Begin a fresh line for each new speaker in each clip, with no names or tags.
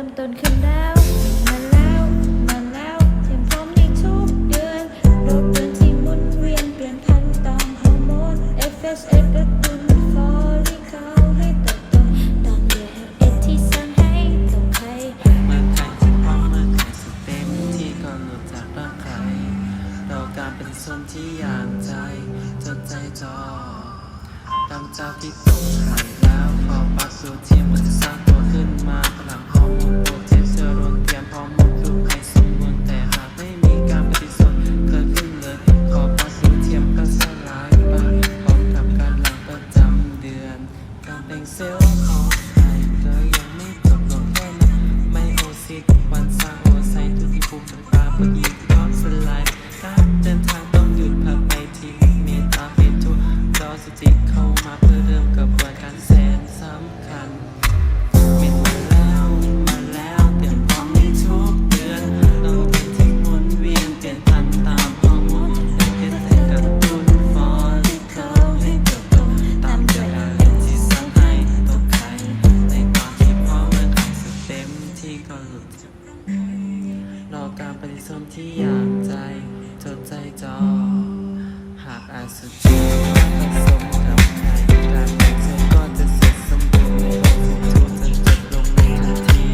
ริ่มต้นขึ้นแล้ว มาแล้ว มาแล้วเตรียมพร้อมในทุกเดือนโลกเดินที่มุนเวียนเปลี่ยนพันตามฮอร์โมน FSF และตุ้น o อที่เขาให้เติบโนตามเดือนเอที่สร้างให้ตกใครเมื่อใครจะพร้อมเมื่อใครสุดเต็มที่ก่อนหลุดจากร่างใครเรอการเป็นส่วนที่อยากใจจดใจจ่อตามเจ้าที่ตกใคร เซลล์ของไข่ก็ยังไม่จบลงแค่นั้นไม่โอซิตวันซาโอไซทุกที่ปุ่มิต่างๆพอดีก็สลายการเดินทางต้องหยุดพักไปที่เมตาเฟทุรอสติเข้ามาเพื่อเริ่มกระบวนการแสนสำคัญ การปฏิสนธิอยางใจ จดใจจอ หากอาสุจิผสมกับไข่การแต่งเซลล์ก็จะเสร็จสมบูรณ์ในหกสิบทูจนจบลงในทันที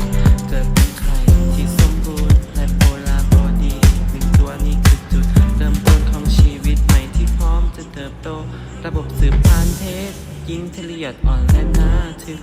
เกิดเป็นไข่ที่สมบูรณ์และโพลาร์บอดีหนึ่งตัวนี้คือจุดเริ่มต้นของชีวิตใหม่ที่พร้อมจะเติบโต ระบบสืบพันธุ์เทสยิงเทเลียดอ่อนและน่าถือ